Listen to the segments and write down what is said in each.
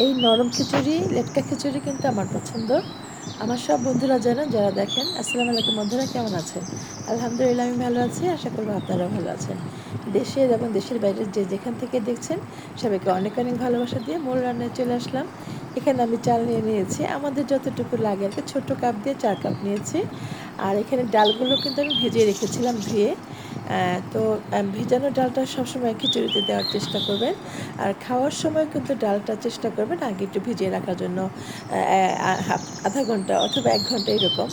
এই নরম খিচুড়ি, লেটকা খিচুড়ি কিন্তু আমার পছন্দ। আমার সব বন্ধুরা জানেন, যারা দেখেন, আসসালামু আলাইকুম বন্ধুরা, কেমন আছেন? আলহামদুলিল্লাহ, আমি ভালো আছি, আশা করব আপনারাও ভালো আছেন। দেশের এবং দেশের বাইরে যে যেখান থেকে দেখছেন, সবাইকে অনেক অনেক ভালোবাসা দিয়ে মূল রান্নায় চলে আসলাম। এখানে আমি চাল নিয়ে নিয়েছি। আমাদের যতটুকু লাগে আর কি, ছোটো কাপ দিয়ে চার কাপ নিয়েছি। আর এখানে ডালগুলো কিন্তু আমি ভেজে রেখেছিলাম ধুয়ে। তো ভিজানো ডালটা সবসময় খিচুড়িতে দেওয়ার চেষ্টা করবেন। আর খাওয়ার সময় কিন্তু ডালটা চেষ্টা করবেন আগে একটু ভিজিয়ে রাখার জন্য আধা ঘণ্টা অথবা এক ঘণ্টা এরকম।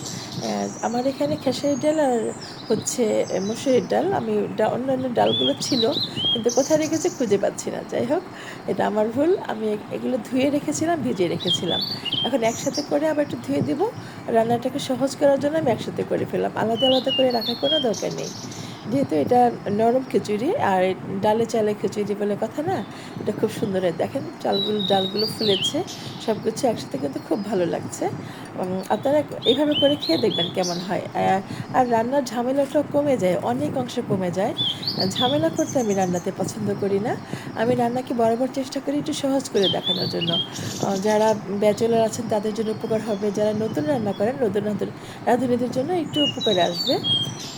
আমার এখানে খেসারি ডাল আর হচ্ছে মুসুরির ডাল। আমি অন্যান্য ডালগুলো ছিল, কিন্তু কোথায় রেখেছি খুঁজে পাচ্ছি না। যাই হোক, এটা আমার ভুল। আমি এগুলো ধুয়ে রেখেছিলাম, ভিজিয়ে রেখেছিলাম। এখন একসাথে করে আবার একটু ধুয়ে দিব। রান্নাটাকে সহজ করার জন্য আমি একসাথে করে ফেললাম। আলাদা আলাদা করে রাখার কোনো দরকার নেই। যেহেতু এটা নরম খিচুড়ি আর ডালে চালে খিচুড়ি বলে কথা না, এটা খুব সুন্দর দেখেন চালগুলো, ডালগুলো ফুলেছে সব কিছু একসাথে কিন্তু খুব ভালো লাগছে। আপনারা এইভাবে করে খেয়ে দেখবেন কেমন হয়। আর রান্নার ঝামেলাটাও কমে যায়, অনেক অংশে কমে যায়। ঝামেলা করতে আমি রান্নাতে পছন্দ করি না। আমি রান্নাকে বরাবর চেষ্টা করি একটু সহজ করে দেখানোর জন্য। যারা ব্যাচেলার আছেন তাদের জন্য উপকার হবে, যারা নতুন রান্না করেন, নতুন নতুন রাঁধুনিদের জন্য একটু উপকারে আসবে।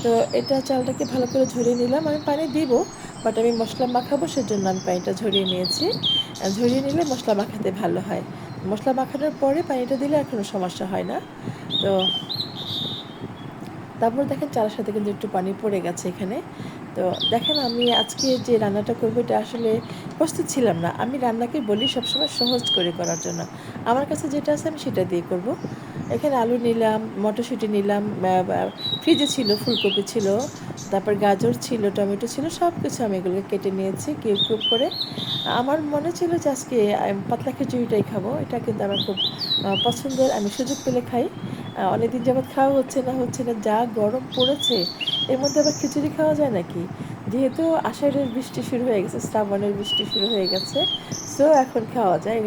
তো এটা চালটাকে ভালো করে ঝরিয়ে নিলাম। আমি পানি দিব বাট আমি মশলা মাখাবো সেজন্য আমি পানিটা ঝরিয়ে নিয়েছি। ঝরিয়ে নিলে মশলা মাখাতে ভালো হয়। মশলা মাখানোর পরে পানিটা দিলে আর কোনো সমস্যা হয় না। তো তারপর দেখেন চালের সাথে কিন্তু একটু পানি পড়ে গেছে এখানে। তো দেখেন আমি আজকে যে রান্নাটা করব এটা আসলে প্রস্তুত ছিলাম না। আমি রান্নাকে বলি সবসময় সহজ করে করার জন্য। আমার কাছে যেটা আছে আমি সেটা দিয়ে করব। এখানে আলু নিলাম, মটরশুঁটি নিলাম ফ্রিজে ছিল, ফুলকপি ছিল, তারপর গাজর ছিল, টমেটো ছিল সব কিছু আমি এগুলোকে কেটে নিয়েছি, কিউব কিউব করে। আমার মনে ছিল যে আজকে পাতলা খিচুড়িটাই খাব, এটা কিন্তু আমার খুব পছন্দের, আমি সুযোগ পেলে খাই। অনেকদিন যাবৎ খাওয়া হচ্ছে না হচ্ছে না, যা গরম পড়েছে, এর মধ্যে আবার খিচুড়ি খাওয়া যায় নাকি? যেহেতু আষাঢ়ের বৃষ্টি শুরু হয়ে গেছে, শ্রাবণের বৃষ্টি শুরু হয়ে গেছে সো এখন খাওয়া যায়।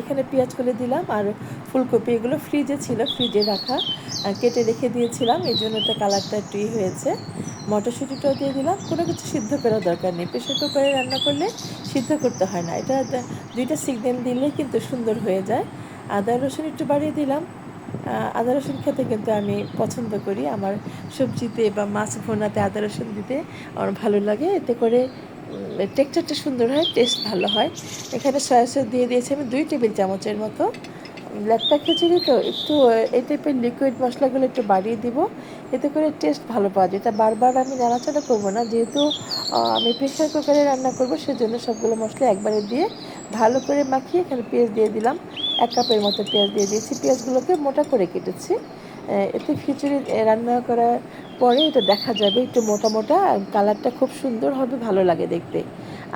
এখানে পেঁয়াজ করে দিলাম আর ফুলকপি এগুলো ফ্রিজে ছিল ফ্রিজে রাখা কেটে রেখে দিয়েছিলাম, এই জন্য তো কালারটা একটু হয়েছে। মটরশুঁটিটাও দিয়ে দিলাম, কোনো কিছু সিদ্ধ করার দরকার নেই প্রেশার কুকারে রান্না করলে সিদ্ধ করতে হয় না, এটা দুইটা সিগন্যাল দিলে কিন্তু সুন্দর হয়ে যায়। আদা রসুন একটু বাড়িয়ে দিলাম আদা রসুন খেতে কিন্তু আমি পছন্দ করি। আমার সবজিতে বা মাছ ভোনাতে আদা রসুন দিতে আমার ভালো লাগে। এতে করে টেক্সচারটা সুন্দর হয়, টেস্ট ভালো হয়। এখানে সয়া সস দিয়ে দিয়েছি আমি দুই টেবিল চামচের মতো। ল্যাটটা খিচুড়ি তো একটু এই টাইপের লিকুইড মশলাগুলো একটু বাড়িয়ে দিব। এতে করে টেস্ট ভালো পাওয়া যায়। এটা বারবার আমি নাড়াচাড়া করব না। যেহেতু আমি প্রেশার কুকারে রান্না করব, সেজন্য সবগুলো মশলা একবারে দিয়ে ভালো করে মাখিয়ে এখানে পেঁয়াজ দিয়ে দিলাম। এক কাপের মতো পেঁয়াজ দিয়ে দিয়েছি। পেঁয়াজগুলোকে মোটা করে কেটেছি। এতে খিচুড়ি রান্না করার পরে এটা দেখা যাবে একটু মোটা মোটা কালারটা খুব সুন্দর হবে, ভালো লাগে দেখতে।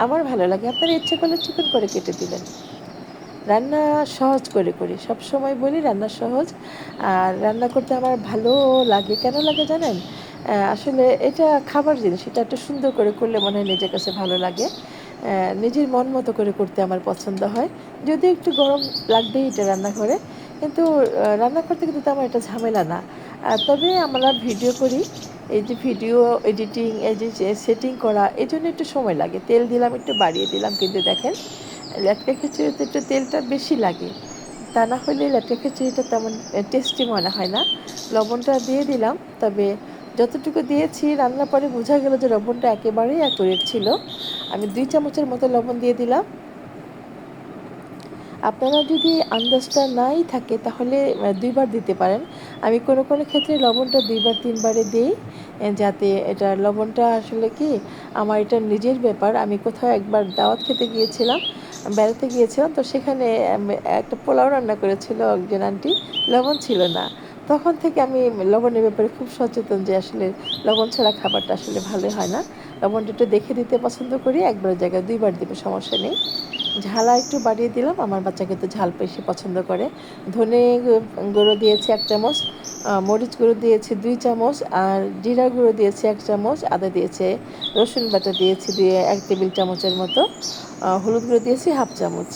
আমার ভালো লাগে। আপনারা ইচ্ছে করলে চিকন করে কেটে দিবেন। রান্না সহজ করে করি। সব সময় বলি রান্না সহজ। আর রান্না করতে আমার ভালো লাগে। কেন লাগে জানেন? আসলে এটা খাবার জিনিস। এটা একটু সুন্দর করে করলে মনে হয় নিজের কাছে ভালো লাগে। নিজের মন মতো করে করতে আমার পছন্দ হয়। যদি একটু গরম লাগবেই এটা রান্না করে কিন্তু রান্না করতে কিন্তু তেমন এটা ঝামেলা না। তবে আমরা ভিডিও করি, এই যে ভিডিও এডিটিং, এই যে সেটিং করা, এই জন্য একটু সময় লাগে। তেল দিলাম, একটু বাড়িয়ে দিলাম, কিন্তু দেখেন ল্যাটকা খিচুড়িতে একটু তেলটা বেশি লাগে। তা না হলে ল্যাটকা খিচুড়িটা তেমন টেস্টি মনে হয় না। লবণটা দিয়ে দিলাম, তবে যতটুকু দিয়েছি, রান্নার পরে বোঝা গেল যে লবণটা একেবারেই অ্যাকুরেট ছিল। আমি দুই চামচের মতো লবণ দিয়ে দিলাম। আপনারা যদি আন্দাজটা নাই থাকে, তাহলে দুইবার দিতে পারেন। আমি কোনো কোনো ক্ষেত্রে লবণটা দুইবার, তিনবারে দিই যাতে এটা লবণটা আসলে কি, আমার এটা নিজের ব্যাপার। আমি কোথাও একবার দাওয়াত খেতে গিয়েছিলাম, বেড়াতে গিয়েছিলাম, তো সেখানে একটা পোলাও রান্না করেছিল একজন আন্টি। লবণ ছিল না। তখন থেকে আমি লবণের ব্যাপারে খুব সচেতন যে আসলে লবণ ছাড়া খাবারটা আসলে ভালো হয় না। লবণটা একটু দেখে দিতে পছন্দ করি, একবার জায়গায় দুইবার দিবে, সমস্যা নেই। ঝালা একটু বাড়িয়ে দিলাম, আমার বাচ্চা কিন্তু ঝাল বেশি পছন্দ করে। ধনে গুঁড়ো দিয়েছি এক চামচ মরিচ গুঁড়ো দিয়েছি দুই চামচ, আর জিরা গুঁড়ো দিয়েছি এক চামচ, আদা দিয়েছে, রসুন বাটা দিয়েছি দিয়ে এক টেবিল চামচের মতো হলুদ গুঁড়ো দিয়েছি হাফ চামচ।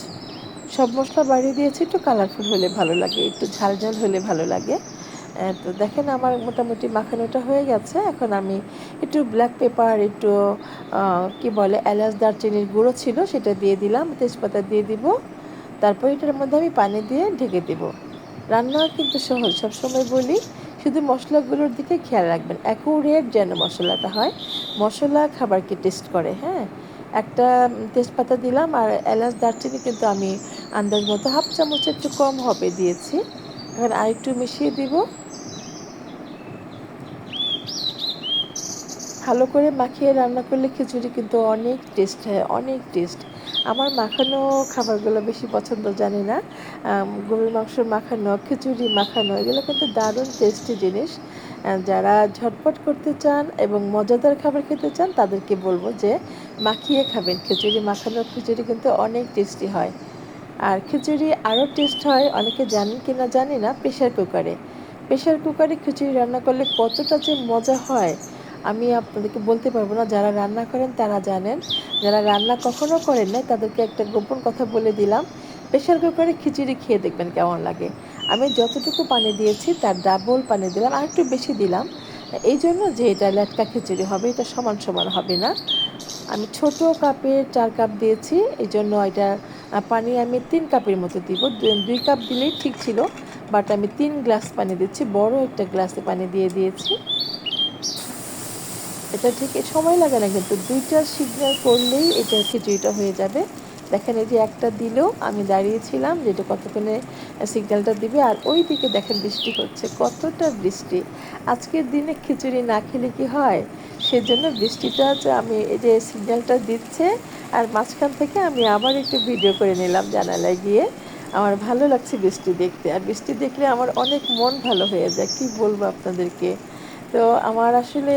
সব মশলা বাড়িয়ে দিয়েছি, একটু কালারফুল হলে ভালো লাগে, একটু ঝাল ঝাল হলে ভালো লাগে। তো দেখেন আমার মোটামুটি মাখানোটা হয়ে গেছে। এখন আমি একটু ব্ল্যাক পেপার একটু কি বলে, এলাচ দারচিনির গুঁড়ো ছিল, সেটা দিয়ে দিলাম, তেজপাতা দিয়ে দিব। তারপর এটার মধ্যে আমি পানি দিয়ে ঢেকে দেব। রান্না কিন্তু সহজ, সবসময় বলি, শুধু মশলাগুলোর দিকে খেয়াল রাখবেন। অ্যাকুরেট যেন মশলাটা হয়। মশলা খাবারকে টেস্ট করে হ্যাঁ? একটা তেজপাতা দিলাম আর এলাচ দারচিনি কিন্তু আমি আন্দাজ মতো হাফ চামচ একটু কম হবে দিয়েছি। এখন আরেকটু মিশিয়ে দিব। ভালো করে মাখিয়ে রান্না করলে খিচুড়ি কিন্তু অনেক টেস্ট হয়, অনেক টেস্ট আমার মাখানো খাবারগুলো বেশি পছন্দ জানি না। গরুর মাংস মাখানো, খিচুড়ি মাখানো, এগুলো কিন্তু দারুণ টেস্টি জিনিস। যারা ঝটপট করতে চান এবং মজাদার খাবার খেতে চান, তাদেরকে বলব যে মাখিয়ে খাবেন। খিচুড়ি মাখানো খিচুড়ি কিন্তু অনেক টেস্টি হয়। আর খিচুড়ি আরও টেস্ট হয়, অনেকে জানেন কি না জানি না প্রেশার কুকারে প্রেশার কুকারে খিচুড়ি রান্না করলে কতটা যে মজা হয় আমি আপনাদেরকে বলতে পারব না, যারা রান্না করেন তারা জানেন। যারা রান্না কখনো করেন না তাদেরকে একটা গোপন কথা বলে দিলাম। প্রেশার কুকারে খিচুড়ি খেয়ে দেখবেন কেমন লাগে। আমি যতটুকু পানি দিয়েছি, তার ডাবল পানি দিলাম, আর একটু বেশি দিলাম। এই জন্য যে এটা লেটকা খিচুড়ি হবে, এটা সমান সমান হবে না। আমি ছোট কাপে চার কাপ দিয়েছি, এই জন্য এটা পানি আমি তিন কাপের মতো দিব। দুই কাপ দিলেই ঠিক ছিল বাট আমি তিন গ্লাস পানি দিচ্ছি, বড় একটা গ্লাসে পানি দিয়ে দিয়েছি। এটা ঠিক সময় লাগে না কিন্তু দুইটা সিগন্যাল করলেই এটা খিচুড়িটা হয়ে যাবে। দেখেন এই যে একটা দিলেও আমি দাঁড়িয়েছিলাম যে যেটা কতক্ষণে সিগন্যালটা দিবে। আর ওই দিকে দেখেন বৃষ্টি হচ্ছে, কতটা বৃষ্টি। আজকের দিনে খিচুড়ি না খেলে কি হয়? সেজন্য বৃষ্টিটা আমি এই যে সিগন্যালটা দিচ্ছে, আর মাঝখান থেকে আমি আবার একটু ভিডিও করে নিলাম জানালায় গিয়ে। আমার ভালো লাগছে বৃষ্টি দেখতে। আর বৃষ্টি দেখলে আমার অনেক মন ভালো হয়ে যায়, কি বলব আপনাদেরকে? তো আমার আসলে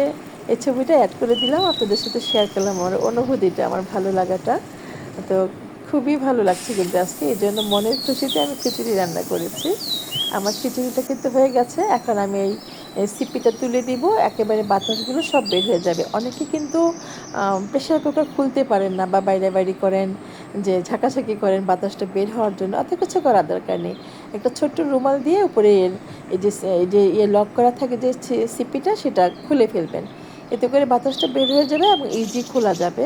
এই ছবিটা অ্যাড করে দিলাম, আপনাদের সাথে শেয়ার করলাম আমার অনুভূতিটা, আমার ভালো লাগাটা। তো খুবই ভালো লাগছে কিন্তু আজকে, এই জন্য মনের খুশিতে আমি খিচুড়ি রান্না করেছি। আমার খিচুড়িটা কিন্তু হয়ে গেছে, এখন আমি এই সিপিটা তুলে দিব, একেবারে বাতাসগুলো সব বের হয়ে যাবে। অনেকে কিন্তু প্রেশার কুকার খুলতে পারেন না বা বাইরে বাইরে করেন, যে ঝাঁকাঝাঁকি করেন বাতাসটা বের হওয়ার জন্য, অত কিছু করার দরকার নেই। একটা ছোট্ট রুমাল দিয়ে উপরে এই যে এই যে ইয়ে লক করা থাকে যে সিপিটা, সেটা খুলে ফেলবেন। এতে করে বাতাসটা বের হয়ে যাবে এবং ইজি খোলা যাবে।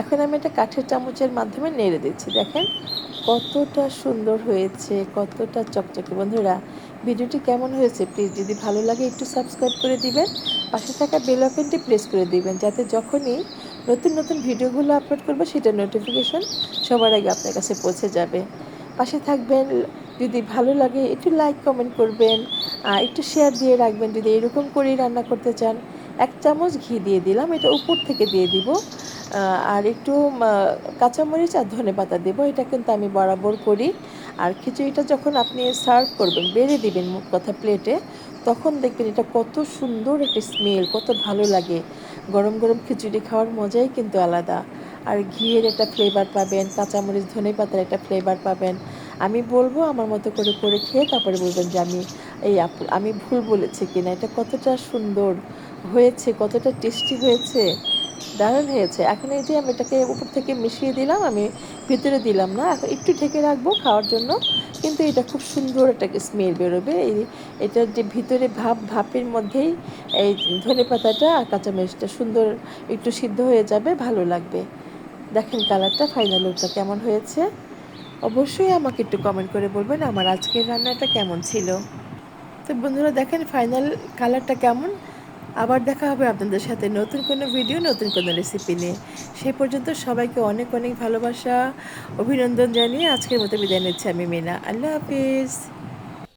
এখন আমি এটা কাঠের চামচের মাধ্যমে নেড়ে দিচ্ছি। দেখেন কতটা সুন্দর হয়েছে, কতটা চকচকে। বন্ধুরা, ভিডিওটি কেমন হয়েছে প্লিজ যদি ভালো লাগে একটু সাবস্ক্রাইব করে দিবেন, পাশে থাকা বেল আইকনটি প্রেস করে দিবেন, যাতে যখনই নতুন নতুন ভিডিওগুলো আপলোড করব, সেটা নোটিফিকেশন সবার আগে আপনার কাছে পৌঁছে যাবে। পাশে থাকবেন, যদি ভালো লাগে একটু লাইক, কমেন্ট করবেন একটু শেয়ার দিয়ে রাখবেন, যদি এরকম করেই রান্না করতে চান এক চামচ ঘি দিয়ে দিলাম, এটা উপর থেকে দিয়ে দিব। আর একটু কাঁচামরিচ আর ধনে পাতা দেবো, এটা কিন্তু আমি বরাবর করি। আর খিচুড়িটা যখন আপনি সার্ভ করবেন, বেড়ে দিবেন মুখ কথা প্লেটে তখন দেখবেন এটা কত সুন্দর একটা স্মেল কত ভালো লাগে। গরম গরম খিচুড়ি খাওয়ার মজাই কিন্তু আলাদা। আর ঘিয়ের একটা ফ্লেভার পাবেন, কাঁচামরিচ, ধনে পাতার একটা ফ্লেভার পাবেন। আমি বলব আমার মতো করে করে খেয়ে তারপরে বলবেন যে আমি এই আমি ভুল বলেছি কিনা, এটা কতটা সুন্দর। হয়েছে, কতটা টেস্টি হয়েছে, দারুণ হয়েছে। এখন এই যে আমি এটাকে উপর থেকে মিশিয়ে দিলাম, আমি ভিতরে দিলাম না, এখন একটু ঢেকে রাখব খাওয়ার জন্য, কিন্তু এটা খুব সুন্দর একটা স্মেল বেরোবে। এই এটার যে ভিতরে ভাপ ভাপের মধ্যেই এই ধনে পাতাটা আর কাঁচামরিচটা সুন্দর একটু সিদ্ধ হয়ে যাবে, ভালো লাগবে। দেখেন কালারটা ফাইনাল লুকটা কেমন হয়েছে। অবশ্যই আমাকে একটু কমেন্ট করে বলবেন আমার আজকের রান্নাটা কেমন ছিল। তো বন্ধুরা দেখেন ফাইনাল কালারটা কেমন? আবার দেখা হবে আপনাদের সাথে নতুন কোনো ভিডিও নতুন কোনো রেসিপি নিয়ে। সেই পর্যন্ত সবাইকে অনেক অনেক ভালোবাসা, অভিনন্দন জানিয়ে আজকের মতো বিদায় নিচ্ছি আমি মিনা। আল্লাহ হাফিজ।